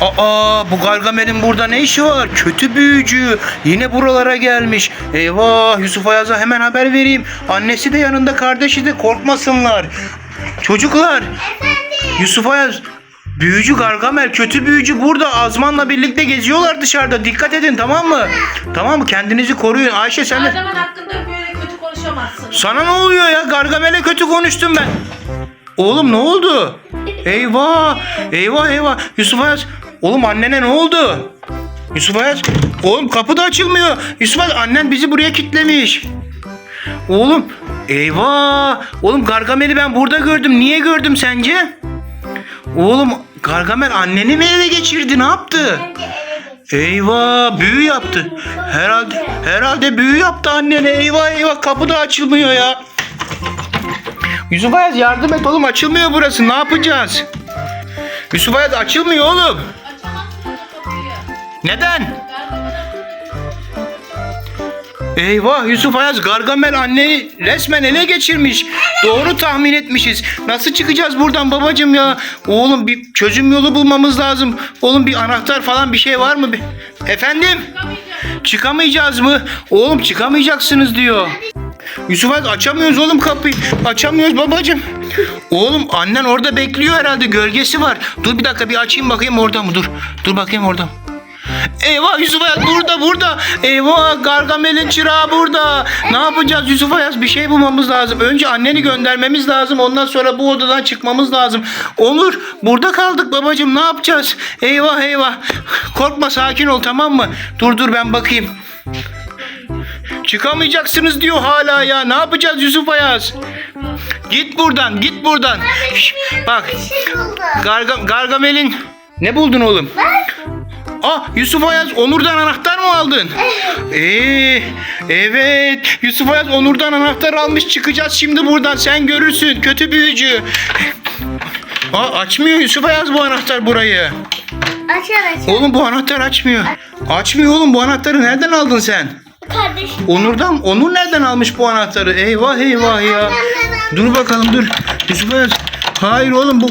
Aa bu Gargamel'in burada ne işi var? Kötü büyücü. Yine buralara gelmiş. Eyvah Yusuf Ayaz'a hemen haber vereyim. Annesi de yanında kardeşi de korkmasınlar. Çocuklar Yusuf Ayaz Büyücü Gargamel, kötü büyücü burada Azman'la birlikte geziyorlar dışarıda. Dikkat edin tamam mı? Tamam mı? Kendinizi koruyun. Ayşe sen de... Gargamel hakkında böyle kötü konuşamazsın. Sana ne oluyor ya? Gargamel'e kötü konuştum ben. Oğlum ne oldu? Eyvah! Eyvah eyvah! Yusuf Ayaz! Oğlum annene ne oldu? Yusuf Ayaz! Oğlum kapı da açılmıyor. Yusuf Ayaz annen bizi buraya kilitlemiş. Oğlum eyvah! Oğlum Gargamel'i ben burada gördüm. Niye gördüm sence? Oğlum Gargamel anneni mi ele geçirdi? Ne yaptı? Eyvah büyü yaptı. Herhalde herhalde büyü yaptı annene. Eyvah eyvah kapı da açılmıyor ya. Yusuf Ayaz yardım et oğlum açılmıyor burası. Ne yapacağız? Yusuf Ayaz açılmıyor oğlum. Neden? Eyvah Yusuf Ayaz Gargamel anneni resmen ele geçirmiş. Doğru tahmin etmişiz. Nasıl çıkacağız buradan babacım ya? Oğlum bir çözüm yolu bulmamız lazım. Oğlum bir anahtar falan bir şey var mı? Efendim? Çıkamayacağız mı? Oğlum çıkamayacaksınız diyor. Yusuf Aziz açamıyoruz oğlum kapıyı. Açamıyoruz babacım. Oğlum annen orada bekliyor herhalde. Gölgesi var. Dur bir dakika bir açayım bakayım orada mı? Dur. Dur bakayım orada mı? Eyvah Yusuf Ayaz burada burada. Eyvah Gargamel'in çırağı burada. Ne yapacağız Yusuf Ayaz? Bir şey bulmamız lazım. Önce anneni göndermemiz lazım. Ondan sonra bu odadan çıkmamız lazım. Onur burada kaldık babacığım. Ne yapacağız? Eyvah eyvah. Korkma sakin ol tamam mı? Dur dur ben bakayım. Çıkamayacaksınız diyor hala ya. Ne yapacağız Yusuf Ayaz? Git buradan, git buradan. Şş, bak, şey. Garga, Gargamel'in... Ne buldun oğlum? Ah Yusuf Ayaz Onur'dan anahtar mı aldın? Ee, evet Yusuf Ayaz Onur'dan anahtar almış çıkacağız şimdi buradan sen görürsün kötü büyücü. Aa, açmıyor Yusuf Ayaz bu anahtar burayı. Açar açar. Oğlum bu anahtar açmıyor. Açmıyor oğlum bu anahtarı nereden aldın sen? Kardeşim. Onur'dan Onur nereden almış bu anahtarı? Eyvah eyvah ya. Dur bakalım dur. Yusuf Ayaz. Hayır oğlum bu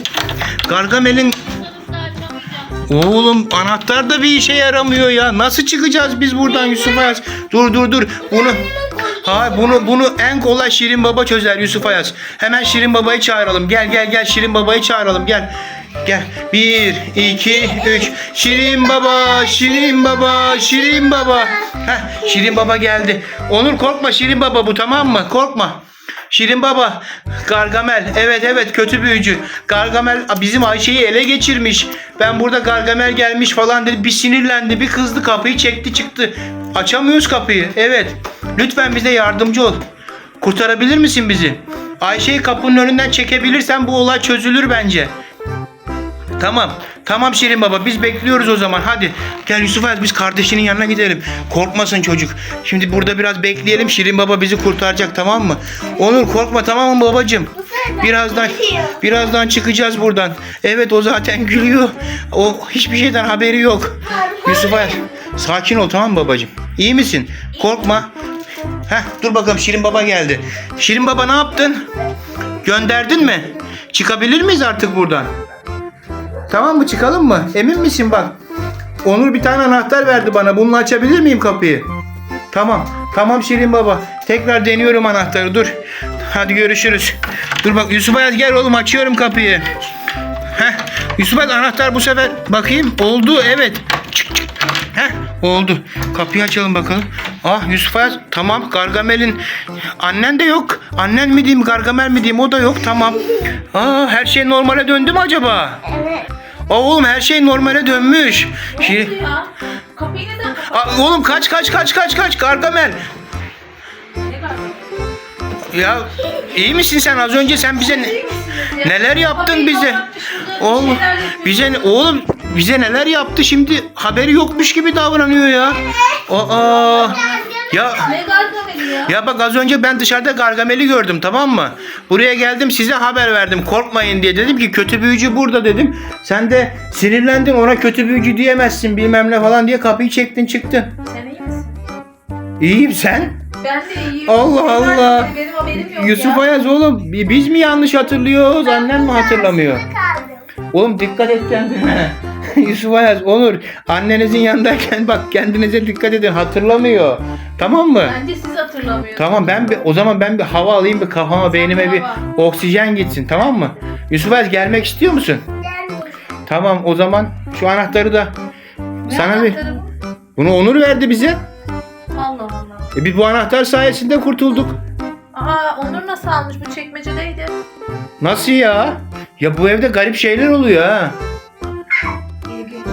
Gargamel'in. Oğlum anahtar da bir işe yaramıyor ya. Nasıl çıkacağız biz buradan Yusuf Ayaz? Dur dur dur. Bunu Ha bunu bunu en kolay Şirin Baba çözer Yusuf Ayaz. Hemen Şirin Baba'yı çağıralım. Gel gel gel Şirin Baba'yı çağıralım. Gel. Gel. Bir, iki, üç. Şirin Baba, Şirin Baba, Şirin Baba. Heh, Şirin Baba geldi. Onur korkma Şirin Baba bu tamam mı? Korkma. Şirin Baba, Gargamel. Evet evet kötü büyücü. Gargamel bizim Ayşe'yi ele geçirmiş. Ben burada Gargamel gelmiş falan dedi. Bir sinirlendi, bir kızdı kapıyı çekti çıktı. Açamıyoruz kapıyı. Evet. Lütfen bize yardımcı ol. Kurtarabilir misin bizi? Ayşe'yi kapının önünden çekebilirsen bu olay çözülür bence. Tamam. Tamam Şirin Baba biz bekliyoruz o zaman. Hadi gel Yusuf Ali biz kardeşinin yanına gidelim. Korkmasın çocuk. Şimdi burada biraz bekleyelim. Şirin Baba bizi kurtaracak tamam mı? Onur korkma tamam mı babacığım? Birazdan birazdan çıkacağız buradan. Evet o zaten gülüyor. O hiçbir şeyden haberi yok. Yusuf Ali sakin ol tamam mı babacığım? İyi misin? Korkma. Heh, dur bakalım Şirin Baba geldi. Şirin Baba ne yaptın? Gönderdin mi? Çıkabilir miyiz artık buradan? Tamam mı çıkalım mı? Emin misin bak? Onur bir tane anahtar verdi bana. Bununla açabilir miyim kapıyı? Tamam. Tamam Şirin baba. Tekrar deniyorum anahtarı. Dur. Hadi görüşürüz. Dur bak Yusuf Ayaz gel oğlum açıyorum kapıyı. Heh. Yusuf Ayaz anahtar bu sefer bakayım. Oldu evet. Çık çık. Heh oldu. Kapıyı açalım bakalım. Ah Yusuf Ayaz tamam Gargamel'in annen de yok. Annen mi diyeyim Gargamel mi diyeyim o da yok tamam. Aa her şey normale döndü mü acaba? Evet. Aa, oğlum her şey normale dönmüş. Ne oldu ya? Kapıyı neden kapattın? Aa, oğlum kaç kaç kaç kaç kaç Gargamel. Ne? Ya iyi misin sen az önce sen bize ne- neler yaptın bize? Oğlum bize ne- oğlum bize neler yaptı şimdi haberi yokmuş gibi davranıyor ya. Aa ya Ne Gargamel'i ya? ya bak az önce ben dışarıda Gargamel'i gördüm tamam mı? Buraya geldim size haber verdim korkmayın diye dedim ki kötü büyücü burada dedim. Sen de sinirlendin ona kötü büyücü diyemezsin bilmem ne falan diye kapıyı çektin çıktın. Sen iyi misin? İyiyim sen? Ben de iyiyim. Allah Allah. Benim haberim yok Yusuf ya. Ayaz oğlum bi- biz mi yanlış hatırlıyoruz annem mi hatırlamıyor? Kaldım. Oğlum dikkat et kendine. Yusuf Ayaz, Onur annenizin yanındayken bak kendinize dikkat edin hatırlamıyor. Tamam mı? Bence siz hatırlamıyorsunuz. Tamam ben bir o zaman ben bir hava alayım bir kafama beynime bir hava. oksijen gitsin tamam mı? Yusuf Ayaz gelmek istiyor musun? Gelmiş. Tamam o zaman şu anahtarı da Ne sana bir bunu Onur verdi bize. Allah Allah. E biz bu anahtar sayesinde kurtulduk. Aa Onur nasıl almış? Bu çekmecedeydi. Nasıl ya? Ya bu evde garip şeyler oluyor ha.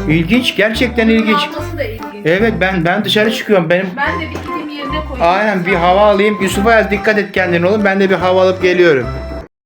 İlginç. Gerçekten ilginç. da ilginç. Evet ben ben dışarı çıkıyorum. Benim Ben de bir gideyim yerine koyayım. aynen bir hava alayım. Yusuf Ayaz dikkat et kendine oğlum. Ben de bir hava alıp geliyorum.